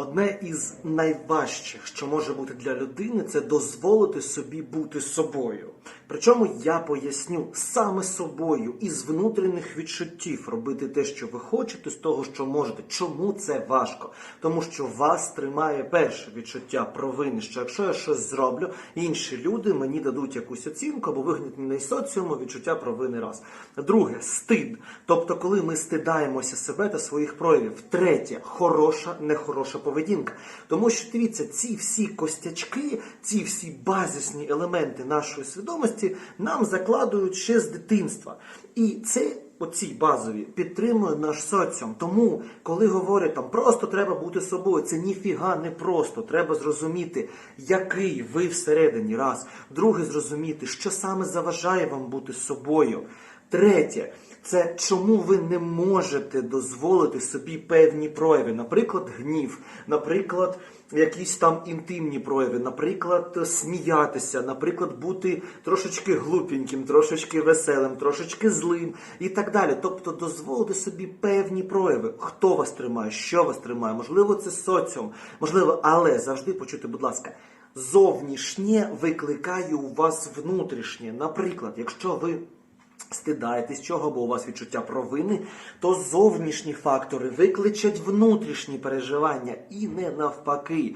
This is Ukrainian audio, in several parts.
Одне із найважчих, що може бути для людини, це дозволити собі бути собою. Причому я поясню саме собою із внутрішніх відчуттів робити те, що ви хочете, з того, що можете. Чому це важко? Тому що вас тримає перше відчуття провини, що якщо я щось зроблю, інші люди мені дадуть якусь оцінку або вигнуть мене із соціуму, відчуття провини раз. Друге стид. Тобто, коли ми стидаємося себе та своїх проявів. Третє хороша, нехороша поведінка. Тому що дивіться, ці всі костячки, ці всі базисні елементи нашої свідомості нам закладують ще з дитинства. І це. Оці базові підтримує наш соціум. Тому, коли говорять там просто треба бути собою, це ніфіга не просто. Треба зрозуміти, який ви всередині раз. Друге, зрозуміти, що саме заважає вам бути собою. Третє, це чому ви не можете дозволити собі певні прояви, наприклад, гнів, наприклад, якісь там інтимні прояви, наприклад, сміятися, наприклад, бути трошечки глупеньким, трошечки веселим, трошечки злим і так далі. Тобто дозволити собі певні прояви, хто вас тримає, що вас тримає, можливо, це соціум, можливо, але завжди почути, будь ласка. Зовнішнє викликає у вас внутрішнє. Наприклад, якщо ви стидаєтесь чого, бо у вас відчуття провини, то зовнішні фактори викличуть внутрішні переживання і не навпаки.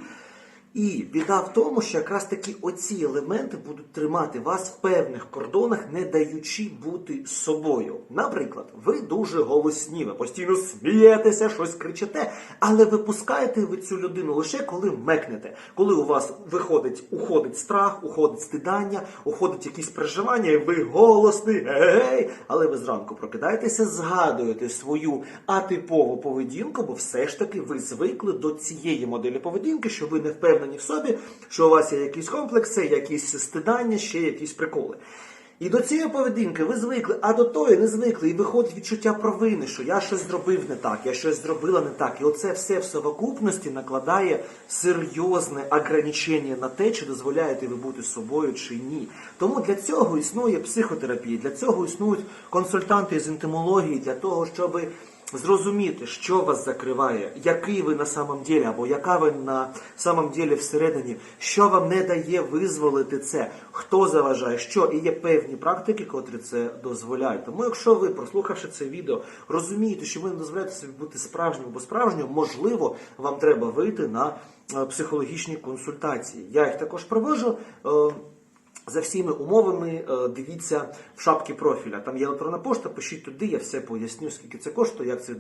І біда в тому, що якраз таки оці елементи будуть тримати вас в певних кордонах, не даючи бути собою. Наприклад, ви дуже голосні, ви постійно смієтеся, щось кричите, але випускаєте ви цю людину лише коли мекнете, коли у вас виходить, уходить страх, уходить стидання, уходить якісь переживання, і ви голосний, гей, але ви зранку прокидаєтеся, згадуєте свою атипову поведінку, бо все ж таки ви звикли до цієї моделі поведінки, що ви не впевнені в собі, що у вас є якісь комплекси, якісь стидання, ще якісь приколи. І до цієї поведінки ви звикли, а до тої не звикли. І виходить відчуття провини, що я щось зробив не так, я щось зробила не так. І оце все в совокупності накладає серйозне ограничення на те, чи дозволяєте ви бути собою чи ні. Тому для цього існує психотерапія, для цього існують консультанти з інтимології, для того, щоб зрозуміти, що вас закриває, який ви на самом ділі, або яка ви на самом ділі всередині, що вам не дає визволити це, хто заважає, що і є певні практики, котрі це дозволяють. Тому, якщо ви, прослухавши це відео, розумієте, що ви не дозволяєте собі бути справжнім або справжнім, можливо, вам треба вийти на е, психологічні консультації. Я їх також проводжу. За всіми умовами е, дивіться в шапці профіля. Там є електронна пошта, пишіть туди, я все поясню, скільки це коштує, як це